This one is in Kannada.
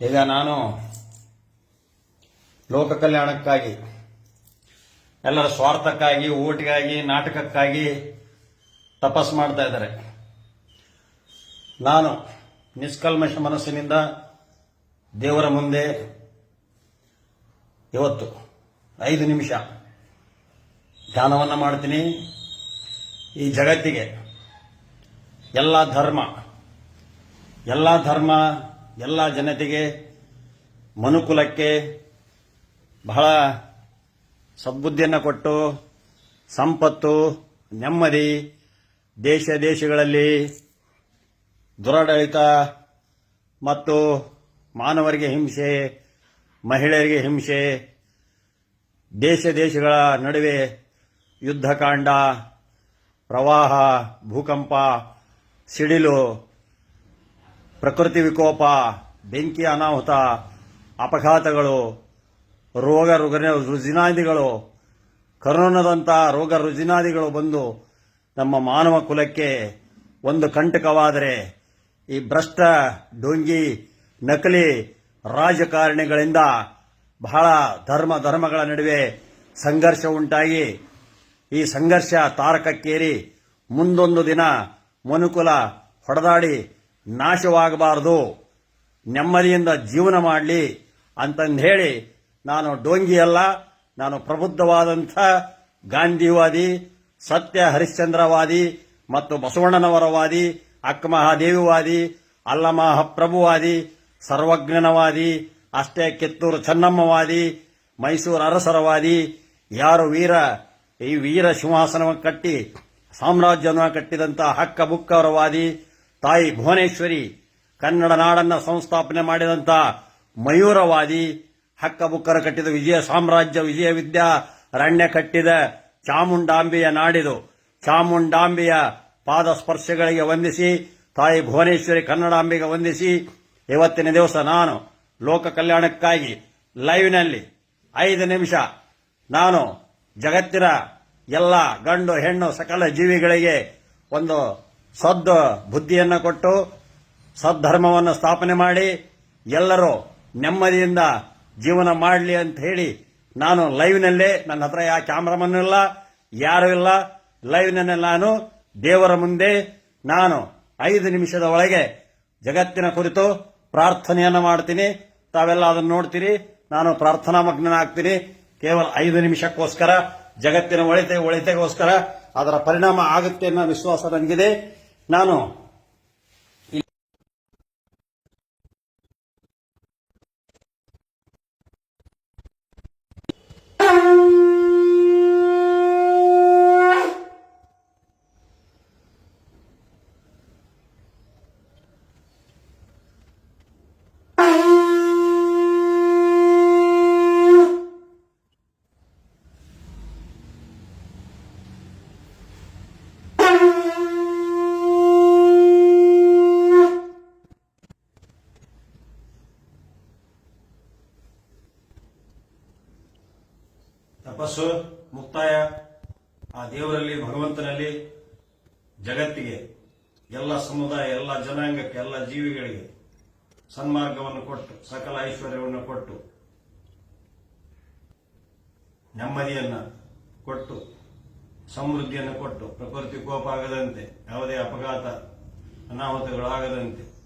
ಈಗ ನಾನು ಲೋಕ ಕಲ್ಯಾಣಕ್ಕಾಗಿ, ಎಲ್ಲರ ಸ್ವಾರ್ಥಕ್ಕಾಗಿ, ಓಟಿಗಾಗಿ, ನಾಟಕಕ್ಕಾಗಿ ತಪಸ್ ಮಾಡ್ತಾ ಇದ್ದಾರೆ. ನಾನು ನಿಷ್ಕಲ್ಮಶ ಮನಸ್ಸಿನಿಂದ ದೇವರ ಮುಂದೆ ಇವತ್ತು ಐದು ನಿಮಿಷ ಧ್ಯಾನವನ್ನು ಮಾಡ್ತೀನಿ. ಈ ಜಗತ್ತಿಗೆ ಎಲ್ಲ ಧರ್ಮ ಎಲ್ಲ ಧರ್ಮ ಎಲ್ಲ ಜನತೆಗೆ ಮನುಕುಲಕ್ಕೆ ಬಹಳ ಸದ್ಬುದ್ಧಿಯನ್ನು ಕೊಟ್ಟು, ಸಂಪತ್ತು, ನೆಮ್ಮದಿ, ದೇಶ ದೇಶಗಳಲ್ಲಿ ದುರಾಡಳಿತ ಮತ್ತು ಮಾನವರಿಗೆ ಹಿಂಸೆ, ಮಹಿಳೆಯರಿಗೆ ಹಿಂಸೆ, ದೇಶ ದೇಶಗಳ ನಡುವೆ ಯುದ್ಧಕಾಂಡ, ಪ್ರವಾಹ, ಭೂಕಂಪ, ಸಿಡಿಲು ಪ್ರಕೃತಿ ವಿಕೋಪ, ಬೆಂಕಿ ಅನಾಹುತ, ಅಪಘಾತಗಳು, ರೋಗ ರುಗ ರುಜಿನಾದಿಗಳು ಕರೋನಾದಂಥ ರೋಗ ರುಜಿನಾದಿಗಳು ಬಂದು ನಮ್ಮ ಮಾನವ ಕುಲಕ್ಕೆ ಒಂದು ಕಂಟಕವಾದರೆ ಈ ಭ್ರಷ್ಟ, ಡೊಂಗಿ, ನಕಲಿ ರಾಜಕಾರಣಿಗಳಿಂದ ಬಹಳ ಧರ್ಮ ಧರ್ಮಗಳ ನಡುವೆ ಸಂಘರ್ಷ ಉಂಟಾಗಿ ಈ ಸಂಘರ್ಷ ತಾರಕಕ್ಕೇರಿ ಮುಂದೊಂದು ದಿನ ಮನುಕುಲ ಹೊಡೆದಾಡಿ ನಾಶವಾಗಬಾರದು. ನೆಮ್ಮದಿಯಿಂದ ಜೀವನ ಮಾಡಲಿ ಅಂತಂದು ಹೇಳಿ ನಾನು ಡೋಂಗಿಯಲ್ಲ, ನಾನು ಪ್ರಬುದ್ಧವಾದಂಥ ಗಾಂಧಿವಾದಿ, ಸತ್ಯ ಹರಿಶ್ಚಂದ್ರವಾದಿ ಮತ್ತು ಬಸವಣ್ಣನವರವಾದಿ, ಅಕ್ಕಮಹಾದೇವಿವಾದಿ, ಅಲ್ಲಮಹಾಪ್ರಭುವಾದಿ, ಸರ್ವಜ್ಞನವಾದಿ, ಅಷ್ಟೇ ಕಿತ್ತೂರು ಚೆನ್ನಮ್ಮವಾದಿ, ಮೈಸೂರು ಅರಸರವಾದಿ, ಯಾರು ವೀರ, ಈ ವೀರ ಸಿಂಹಾಸನವನ್ನು ಕಟ್ಟಿ, ಸಾಮ್ರಾಜ್ಯವನ್ನು ಕಟ್ಟಿದಂಥ ಹಕ್ಕ ಬುಕ್ಕವರವಾದಿ ತಾಯಿ ಭುವನೇಶ್ವರಿ ಕನ್ನಡ ನಾಡನ್ನ ಸಂಸ್ಥಾಪನೆ ಮಾಡಿದಂಥ ಮಯೂರವಾದಿ ಹಕ್ಕ ಬುಕ್ಕರ ಕಟ್ಟಿದ ವಿಜಯ ಸಾಮ್ರಾಜ್ಯ, ವಿಜಯ ವಿದ್ಯಾ ಅರಣ್ಯ ಕಟ್ಟಿದ ಚಾಮುಂಡಾಂಬೆಯ ನಾಡಿದು. ಚಾಮುಂಡಾಂಬೆಯ ಪಾದ ಸ್ಪರ್ಶಗಳಿಗೆ ವಂದಿಸಿ, ತಾಯಿ ಭುವನೇಶ್ವರಿ ಕನ್ನಡಾಂಬೆಗೆ ವಂದಿಸಿ, ಇವತ್ತಿನ ದಿವಸ ನಾನು ಲೋಕ ಕಲ್ಯಾಣಕ್ಕಾಗಿ ಲೈವ್ನಲ್ಲಿ ಐದು ನಿಮಿಷ ನಾನು ಜಗತ್ತಿನ ಎಲ್ಲ ಗಂಡು, ಹೆಣ್ಣು, ಸಕಲ ಜೀವಿಗಳಿಗೆ ಒಂದು ಸದ್ದು ಬುದ್ಧಿಯನ್ನು ಕೊಟ್ಟು ಸದ್ಧರ್ಮವನ್ನು ಸ್ಥಾಪನೆ ಮಾಡಿ ಎಲ್ಲರೂ ನೆಮ್ಮದಿಯಿಂದ ಜೀವನ ಮಾಡಲಿ ಅಂತ ಹೇಳಿ ನಾನು ಲೈವ್ನಲ್ಲೇ ನನ್ನ ಹತ್ರ ಯಾ ಕ್ಯಾಮ್ರಾಮನ್ ಇಲ್ಲ, ಯಾರೂ ಇಲ್ಲ. ಲೈವ್ನಲ್ಲಿ ನಾನು ದೇವರ ಮುಂದೆ ನಾನು ಐದು ನಿಮಿಷದ ಒಳಗೆ ಜಗತ್ತಿನ ಕುರಿತು ಪ್ರಾರ್ಥನೆಯನ್ನು ಮಾಡ್ತೀನಿ. ತಾವೆಲ್ಲ ಅದನ್ನು ನೋಡ್ತೀರಿ. ನಾನು ಪ್ರಾರ್ಥನಾ ಮಗ್ನನಾಗ್ತೀನಿ. ಕೇವಲ ಐದು ನಿಮಿಷಕ್ಕೋಸ್ಕರ, ಜಗತ್ತಿನ ಒಳಿತೆ, ಒಳಿತೆಗೋಸ್ಕರ ಅದರ ಪರಿಣಾಮ ಆಗುತ್ತೆ ಅನ್ನೋ ವಿಶ್ವಾಸ ನನಗಿದೆ. ನಾನು ತಪಸ್ಸು ಮುಕ್ತಾಯ, ಆ ದೇವರಲ್ಲಿ, ಭಗವಂತನಲ್ಲಿ, ಜಗತ್ತಿಗೆ, ಎಲ್ಲ ಸಮುದಾಯ, ಎಲ್ಲ ಜನಾಂಗಕ್ಕೆ, ಎಲ್ಲ ಜೀವಿಗಳಿಗೆ ಸನ್ಮಾರ್ಗವನ್ನು ಕೊಟ್ಟು, ಸಕಲ ಐಶ್ವರ್ಯವನ್ನು ಕೊಟ್ಟು, ನೆಮ್ಮದಿಯನ್ನು ಕೊಟ್ಟು, ಸಮೃದ್ಧಿಯನ್ನು ಕೊಟ್ಟು, ಪ್ರಕೃತಿ ಕೋಪ ಆಗದಂತೆ, ಯಾವುದೇ ಅಪಘಾತ, ಅನಾಹುತಗಳಾಗದಂತೆ